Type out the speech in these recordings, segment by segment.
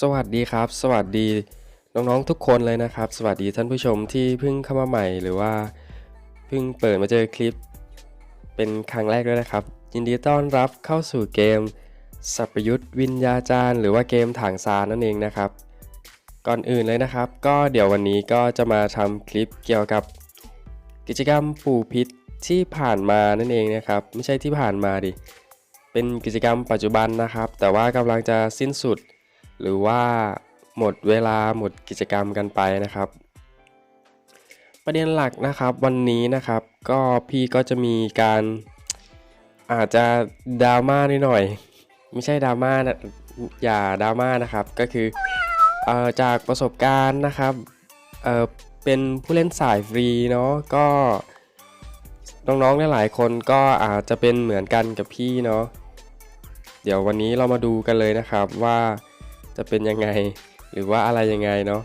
สวัสดีครับ สวัสดีน้องๆทุกคนเลยนะครับ สวัสดีท่านผู้ชมที่เพิ่งเข้ามาใหม่ หรือว่าเพิ่งเปิดมาเจอคลิป เป็นครั้งแรกด้วยนะครับ ยินดีต้อนรับเข้าสู่เกมสัพยุทธวิญญาจารย์ หรือว่าเกมถังซานนั่นเองนะครับ ก่อนอื่นเลยนะครับ ก็เดี๋ยววันนี้ก็จะมาทำคลิปเกี่ยวกับ กิจกรรมปลูกพิษที่ผ่านมานั่นเองนะครับ ไม่ใช่ที่ผ่านมาดิเป็นกิจกรรมปัจจุบันนะครับ แต่ว่ากำลังจะสิ้นสุด หรือว่าหมดเวลาหมดกิจกรรมกันไปนะครับ ประเด็นหลักนะครับวันนี้นะครับ ก็พี่ก็จะมีการอาจจะดราม่านิดหน่อย ไม่ใช่ดราม่านะอย่าดราม่านะครับก็คือออจากประสบการณ์นะครับเเป็นผู้เล่นสายฟรีเนาะก็น้องๆหลายๆคนก็อาจจะเป็นเหมือนกันกับพี่เนาะเดี๋ยววันนี้เรามาดูกันเลยนะครับว่า จะเป็นยังไง หรือว่าอะไรยังไงเนาะ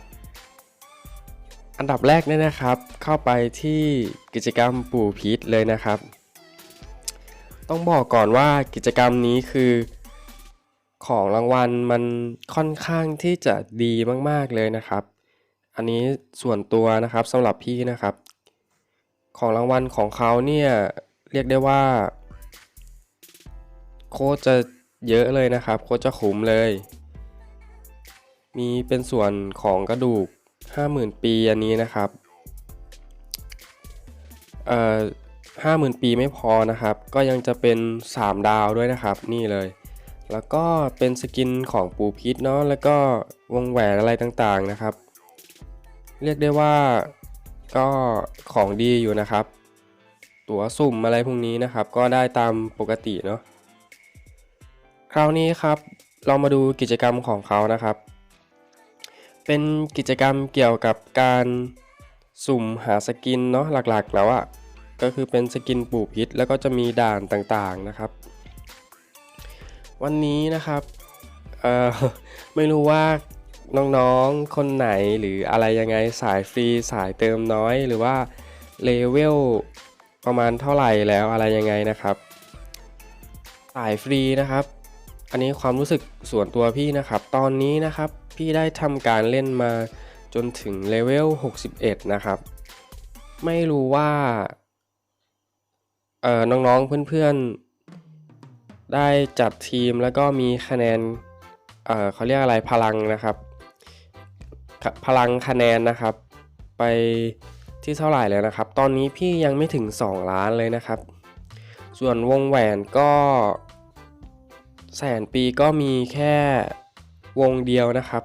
อันดับแรกเนี่ยนะครับ เข้าไปที่กิจกรรมปู่พีทเลยนะครับ ต้องบอกก่อนว่ากิจกรรมนี้คือของรางวัลมันค่อนข้างที่จะดีมาก ๆ เลยนะครับ อันนี้ส่วนตัวนะครับสำหรับพี่นะครับ ของรางวัลของเขาเนี่ยเรียกได้ว่า โคตรจะเยอะเลยนะครับ โคตรจะคุ้มเลย มีเป็นส่วนของกระดูก 50,000 ปีอันนี้นะครับเอ่อ50,000 ปีไม่พอนะครับ ก็ยังจะเป็น 3 ดาวด้วยนะครับ นี่เลย แล้วก็เป็นสกินของปูพิษเนาะแล้วก็วงแหวนอะไรต่างๆนะครับ เรียกได้ว่าก็ของดีอยู่นะครับ ตั๋วสุ่มอะไรพวกนี้นะครับ ก็ได้ตามปกติเนาะคราวนี้ครับ เรามาดูกิจกรรมของเขานะครับ เป็นกิจกรรมเกี่ยวกับการสุ่มหาสกินเนาะหลักๆ แล้วอะ่ะก็คือเป็นสกินปลูกพิษแล้วก็จะมีด่านต่างๆนะครับ วันนี้นะครับเอ่อไม่รู้ว่าน้องๆคนไหนหรืออะไรยังไงสายฟรีสายเติมน้อยหรือว่าเลเวลประมาณเท่าไหร่แล้วอะไรยังไงนะครับ สายฟรีนะครับ อันนี้ความรู้สึกส่วนตัวพี่นะครับ ตอนนี้นะครับ พี่ได้ทำการเล่นมาจนถึงเลเวล 61 นะครับ ไม่รู้ว่าเอ่อน้องๆเพื่อนๆ ได้จัดทีมแล้วก็มีคะแนนเออเขาเรียกอะไรพลังนะครับพพลังคะแนนนะครับ ไปที่เท่าไหร่แล้วนะครับ ตอนนี้พี่ยังไม่ถึง 2 ล้านเลยนะครับ ส่วนวงแหวนก็แสนปีก็มีแค่ วงเดียวนะครับ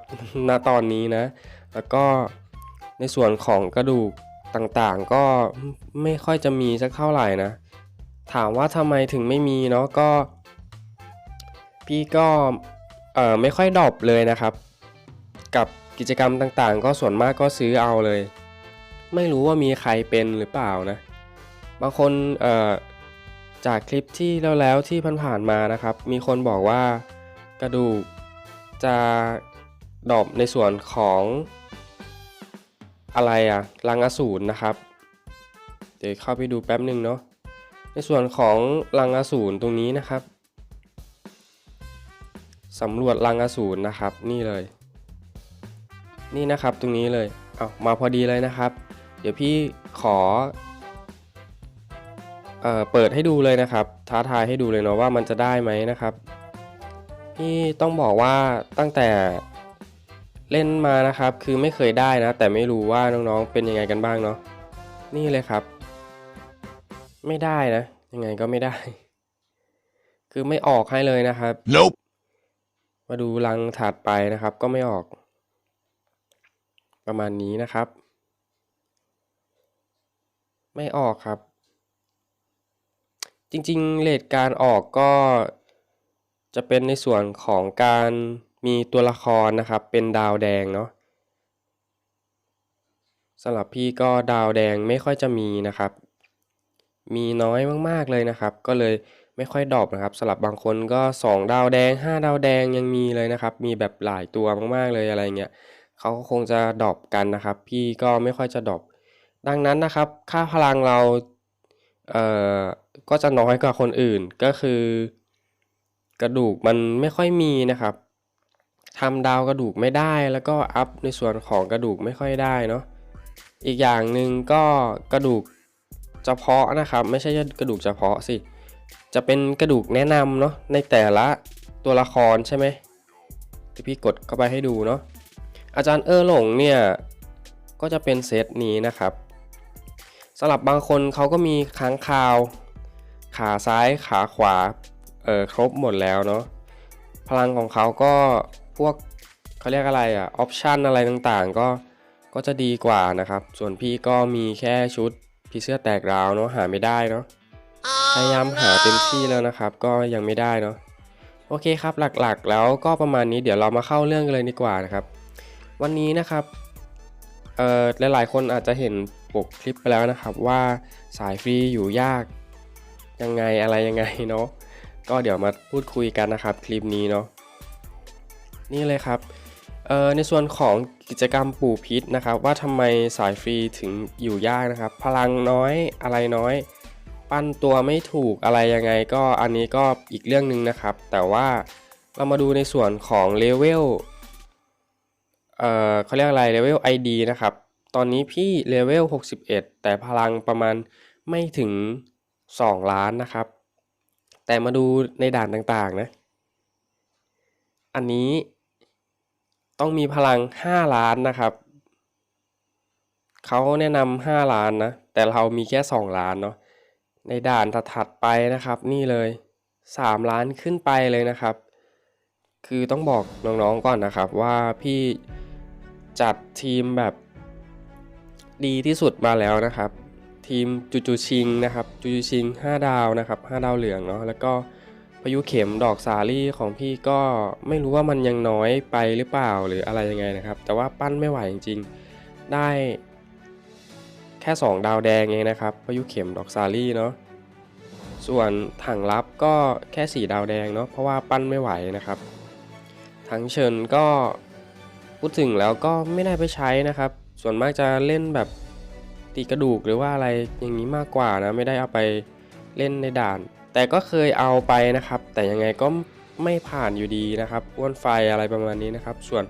ณตอนนี้นะ แล้วก็ในส่วนของกระดูกต่างๆ ก็ไม่ค่อยจะมีสักเท่าไหร่นะ ถามว่าทำไมถึงไม่มีเนาะก็ พี่ก็เออไม่ค่อยดอปเลยนะครับ กับกิจกรรมต่างๆ ก็ส่วนมากก็ซื้อเอาเลย ไม่รู้ว่ามีใครเป็นหรือเปล่านะ บางคนเอ่อจากคลิปที่แล้วๆที่ผ่านๆมานะครับ มีคนบอกว่ากระดูก จะดรอปในส่วนของอะไรอะลังอสูรนะครับ เดี๋ยวเข้าไปดูแป๊บหนึ่งเนาะในส่วนของลังอสูรตรงนี้นะครับสำรวจลังอสูรนะครับนี่เลย นี่นะครับตรงนี้เลยเอามาพอดีเลยนะครับ เดี๋ยวพี่ขอเอ่อเปิดให้ดูเลยนะครับ ท้าทายให้ดูเลยเนาะว่ามันจะได้ไหมนะครับ พี่ต้องบอกว่าตั้งแต่เล่นมานะครับ คือไม่เคยได้นะ แต่ไม่รู้ว่าน้องๆเป็นยังไงกันบ้างเนาะนี่เลยครับ ไม่ได้นะ ยังไงก็ไม่ได้ คือไม่ออกให้เลยนะครับ Nope. มาดูรังถัดไปนะครับ ก็ไม่ออก ประมาณนี้นะครับ ไม่ออกครับ จริงๆเลทการออกก็ จะเป็นในส่วนของการมีตัวละครนะครับ เป็นดาวแดงเนาะสำหรับพี่ก็ดาวแดงไม่ค่อยจะมีนะครับ มีน้อยมากๆเลยนะครับ ก็เลยไม่ค่อยดรอปนะครับสำหรับบางคนก็ 2 ดาวแดง 5 ดาวแดงยังมีเลยนะครับ มีแบบหลายตัวมากๆเลยอะไรเงี้ยเขาก็คงจะดรอปกันนะครับ พี่ก็ไม่ค่อยจะดรอปดังนั้นนะครับ ค่าพลังเราเอ่อก็จะน้อยกว่าคนอื่นก็คือ กระดูกมันไม่ค่อยมีนะครับทำดาวกระดูกไม่ได้แล้วก็อัพในส่วนของกระดูกไม่ค่อยได้เนาะอีกอย่างหนึ่งก็กระดูกเฉพาะนะครับ ไม่ใช่กระดูกเฉพาะสิ จะเป็นกระดูกแนะนำเนาะในแต่ละตัวละครใช่ไหมที่พี่กดเข้าไปให้ดูเนาะอาจารย์เออหลงเนี่ยก็จะเป็นเซตนี้นะครับสำหรับบางคนเขาก็มีค้างคาว ขาซ้ายขาขวา เออครบหมดแล้วเนาะพลังของเขาก็พวกเขาเรียกอะไรอะออปชันอะไรต่างๆ ก็ก็จะดีกว่านะครับ ส่วนพี่ก็มีแค่ชุดพี่เสื้อแตกราวเนาะหาไม่ได้เนาะพยายามหาเต็มที่แล้วนะครับ ก็ยังไม่ได้เนาะโอเคครับหลักๆ แล้วก็ประมาณนี้เดี๋ยวเรามาเข้าเรื่องกันเลยดีกว่านะครับ วันนี้นะครับเอ่อหลายๆคนอาจจะเห็นปกคลิปไปแล้วนะครับว่าสายฟรีอยู่ยากยังไงอะไรยังไงเนาะ ก็เดี๋ยวมาพูดคุยกันนะครับคลิปนี้เนาะนี่เลยครับในส่วนของกิจกรรมปู่พิษนะครับ ว่าทำไมสายฟรีถึงอยู่ยากนะครับ พลังน้อยอะไรน้อย ปั้นตัวไม่ถูกอะไรยังไงก็อันนี้ก็อีกเรื่องหนึ่งนะครับ แต่ว่าเรามาดูในส่วนของเลเวลเอ่อเขาเรียกอะไรเลเวล ID นะครับ ตอนนี้พี่เลเวล 61 แต่พลังประมาณไม่ถึง 2 ล้านนะครับ แต่มาดูในด่านต่างๆนะ อันนี้ต้องมีพลัง 5 ล้านนะครับ เขาแนะนำ5ล้านนะ แต่เรามีแค่ 2 ล้านเนาะ ในด่านถัดไปนะครับ นี่เลย 3 ล้านขึ้นไปเลยนะครับ คือต้องบอกน้องๆก่อนนะครับว่าพี่จัดทีมแบบดีที่สุดมาแล้วนะครับ ทีมจูจูชิงนะครับจูจูชิง 5 ดาวนะครับ5ดาวเหลืองเนาะแล้วก็พายุเข็มดอกสาลี่ของพี่ก็ไม่รู้ว่ามันยังน้อยไปหรือเปล่าหรืออะไรยังไงนะครับ แต่ว่าปั้นไม่ไหวจริงๆ ได้แค่ 2 ดาวแดงเองนะครับพายุเข็มดอกซาลี่เนาะส่วนถังลับก็แค่ 4 ดาวแดงเนาะเพราะว่าปั้นไม่ไหวนะครับถังเชิญก็พูดถึงแล้วก็ไม่ได้ไปใช้นะครับ ส่วนมากจะเล่นแบบ ตีกระดูกหรือว่าอะไรอย่างนี้มากกว่านะไม่ได้เอาไปเล่นในด่าน แต่ก็เคยเอาไปนะครับ แต่ยังไงก็ไม่ผ่านอยู่ดีนะครับอ้วนไฟอะไรประมาณนี้นะครับ ส่วน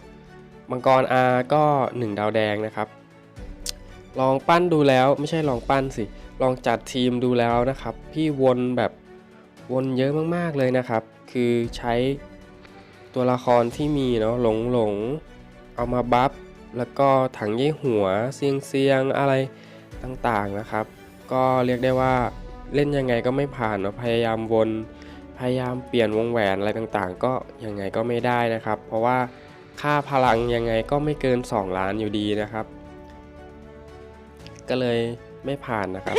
มังกรอาก็ 1 ดาวแดงนะครับ ลองปั้นดูแล้วไม่ใช่ลองปั้นสิ ลองจัดทีมดูแล้วนะครับ พี่วนแบบวนเยอะมากๆเลยนะครับ คือใช้ตัวละครที่มีเนาะหลงหลงเอามาบัฟแล้วก็ถังยี่หัวเซียงเซียงอะไร ต่างๆนะครับ ก็เรียกได้ว่าเล่นยังไงก็ไม่ผ่านเนาะพยายามวนพยายามเปลี่ยนวงแหวนอะไรต่างๆ ก็ยังไงก็ไม่ได้นะครับ เพราะว่าค่าพลังยังไงก็ไม่เกิน 2 ล้านอยู่ดีนะครับ ก็เลยไม่ผ่านนะครับ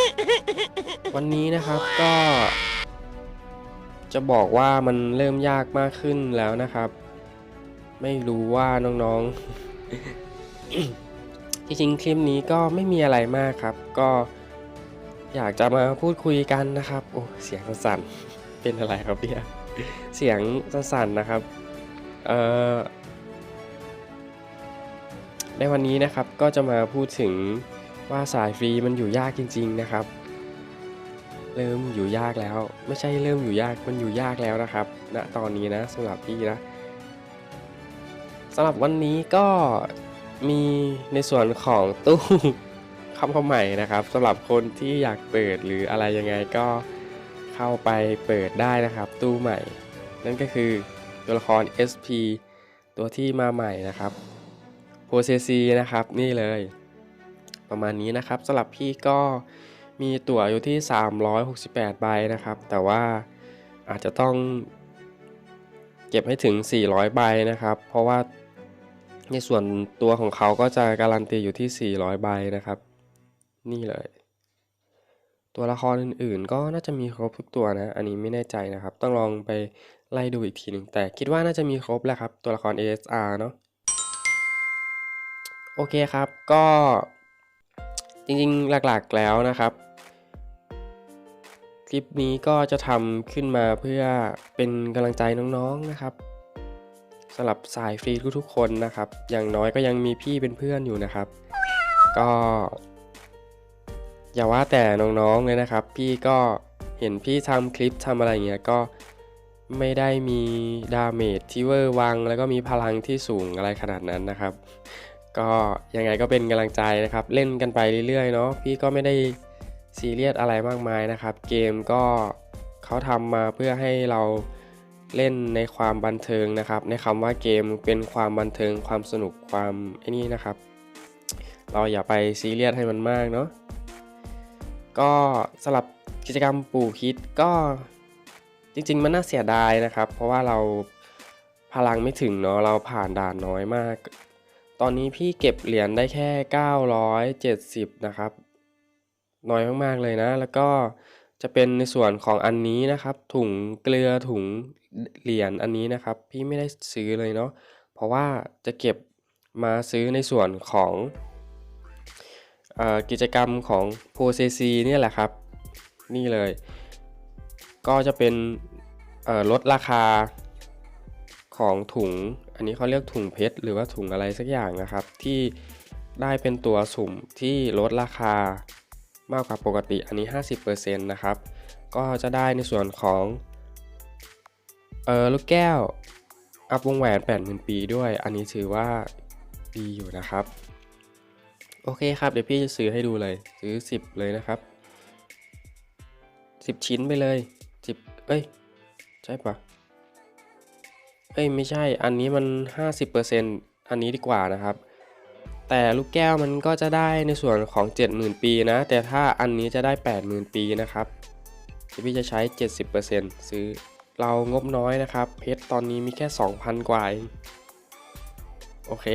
วันนี้นะครับก็ จะบอกว่ามันเริ่มยากมากขึ้นแล้วนะครับ ไม่รู้ว่าน้องๆ จริงๆ คลิปนี้ก็ไม่มีอะไรมากครับ ก็อยากจะมาพูดคุยกันนะครับ โอ้เสียงสั่นเป็นอะไรครับเนี่ยเสียงสั่นๆนะครับเอ่อในวันนี้นะครับก็จะมาพูดถึงว่าสายฟรีมันอยู่ยากจริง ๆนะครับ เริ่มอยู่ยากแล้ว ไม่ใช่เริ่มอยู่ยากมันอยู่ยากแล้วนะครับณนะตอนนี้นะสำหรับพี่นะสำหรับวันนี้ก็ มีในส่วนของตู้คำเข้าใหม่นะครับสำหรับคนที่อยากเปิดหรืออะไรยังไงก็เข้าไปเปิดได้นะครับ ตู้ใหม่ นั่นก็คือตัวละคร SP ตัวที่มาใหม่นะครับโพเซซีนะครับนี่เลย ประมาณนี้นะครับสำหรับพี่ก็มีตั๋วอยู่ที่ 368 ใบนะครับ แต่ว่าอาจจะต้องเก็บให้ถึง 400 ใบนะครับ เพราะว่า ในส่วนตัวของเขาก็จะการันตีอยู่ที่ 400 ใบนะครับ นี่เลย ตัวละครอื่นๆ ก็น่าจะมีครบทุกตัวนะ อันนี้ไม่แน่ใจนะครับ ต้องลองไปไล่ดูอีกทีหนึ่งแต่คิดว่าน่าจะมีครบแหละครับ ตัวละคร ASR เนาะโอเคครับก็จริงๆหลักๆแล้วนะครับ คลิปนี้ก็จะทำขึ้นมาเพื่อเป็นกำลังใจน้องๆนะครับ สำหรับสายฟรีทุกๆคนนะครับ อย่างน้อยก็ยังมีพี่เป็นเพื่อนอยู่นะครับ ก็ อย่าว่าแต่น้องๆเลยนะครับ พี่ก็เห็นพี่ทำคลิปทำอะไรเงี้ยก็ไม่ได้มีดาเมจที่เวอร์วัง แล้วก็มีพลังที่สูงอะไรขนาดนั้นนะครับ ก็ยังไงก็เป็นกำลังใจนะครับ เล่นกันไปเรื่อยๆเนาะพี่ก็ไม่ได้ซีเรียสอะไรมากมายนะครับ เกมก็เขาทำมาเพื่อให้เรา เล่นในความบันเทิงนะครับ ในคำว่าเกมเป็นความบันเทิงความสนุกความไอ้นี่นะครับ เราอย่าไปซีเรียสให้มันมากเนาะก็สำหรับกิจกรรมปลูกฮิตก็จริง ๆ มันน่าเสียดายนะครับ เพราะว่าเราพลังไม่ถึงเนาะเราผ่านด่านน้อยมาก ตอนนี้พี่เก็บเหรียญได้แค่ 970 นะครับ น้อยมาก ๆ เลยนะ แล้วก็ จะเป็นในส่วนของอันนี้นะครับ ถุงเกลือถุงเหรียญอันนี้นะครับ พี่ไม่ได้ซื้อเลยเนาะเพราะว่าจะเก็บมาซื้อในส่วนของอกิจกรรมของ p o c c เนี่แหละครับ นี่เลย ก็จะเป็นลดราคาของถุง อันนี้เขาเรียกถุงเพชรหรือว่าถุงอะไรสักอย่างนะครับ ที่ได้เป็นตัวสุ่มที่ลดราคา มากกว่าปกติอันนี้ 50%นะครับ ก็จะได้ในส่วนของเออลูกแก้ว อัพวงแหวน 80,000 ปีด้วย อันนี้ถือว่าดีอยู่นะครับ โอเคครับ เดี๋ยวพี่จะซื้อให้ดูเลย ซื้อ 10 เลยนะครับ 10 ชิ้นไปเลย 10 เอ้ย ใช่ปะเอ้ย ไม่ใช่ อันนี้มัน 50%อันนี้ดีกว่านะครับ แต่ลูกแก้วมันก็จะได้ในส่วนของ 70,000 ปีนะ แต่ถ้าอันนี้จะได้ 80,000 ปีนะครับพี่จะใช้ 70%ซื้อเรางบน้อยนะครับ เพชรตอนนี้มีแค่ 2,000 กว่าโอเค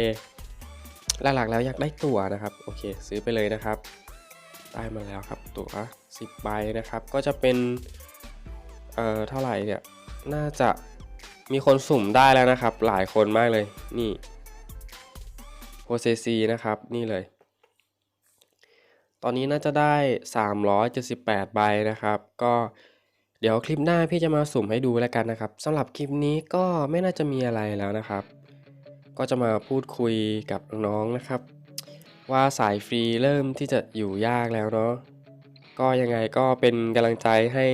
หลักๆแล้วอยากได้ตั๋วนะครับ โอเค ซื้อไปเลยนะครับ ได้มาแล้วครับ ตั๋ว 10 ใบนะครับ ก็จะเป็น เอ่อ เท่าไหร่เนี่ย น่าจะมีคนสุ่มได้แล้วนะครับ หลายคนมากเลย นี่ โ o เซซีนะครับ นี่เลย ตอนนี้น่าจะได้ 378 ใบนะครับ ก็เดี๋ยวคลิปหน้าพี่จะมาสุ่มให้ดูแล้วกันนะครับสำหรับคลิปนี้ก็ไม่น่าจะมีอะไรแล้วนะครับ ก็จะมาพูดคุยกับน้องๆนะครับ ว่าสายฟรีเริ่มที่จะอยู่ยากแล้วเนาะก็ยังไงก็เป็นกำลังใจให้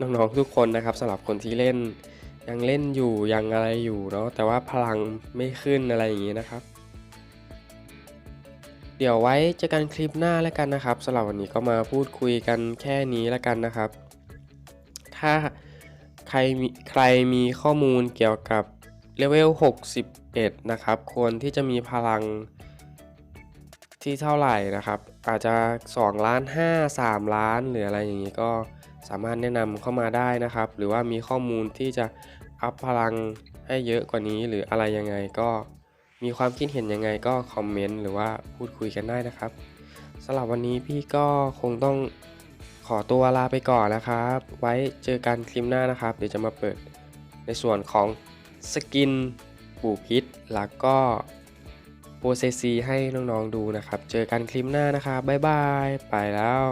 น้องๆทุกคนนะครับสำหรับคนที่เล่นยังเล่นอยู่ยังอะไรอยู่เนาะแต่ว่าพลังไม่ขึ้นอะไรอย่างนี้นะครับ เดี๋ยวไว้เจอกันคลิปหน้าแล้วกันนะครับสำหรับวันนี้ก็มาพูดคุยกันแค่นี้แล้วกันนะครับ ถ้าใครมีใครมีข้อมูลเกี่ยวกับเลเวล 61 นะครับ ควรที่จะมีพลังที่เท่าไหร่นะครับ อาจจะ 2 ล้าน 5 3 ล้านหรืออะไรอย่างนี้ก็สามารถแนะนำเข้ามาได้นะครับ หรือว่ามีข้อมูลที่จะอัพพลังให้เยอะกว่านี้หรืออะไรยังไงก็ มีความคิดเห็นยังไงก็คอมเมนต์หรือว่าพูดคุยกันได้นะครับสำหรับวันนี้พี่ก็คงต้องขอตัวลาไปก่อนนะครับ ไว้เจอกันคลิปหน้านะครับ เดี๋ยวจะมาเปิดในส่วนของสกินปูพิษแล้วก็โปรเซซีให้น้องๆดูนะครับ เจอกันคลิปหน้านะครับบ๊ายบาย ไปแล้ว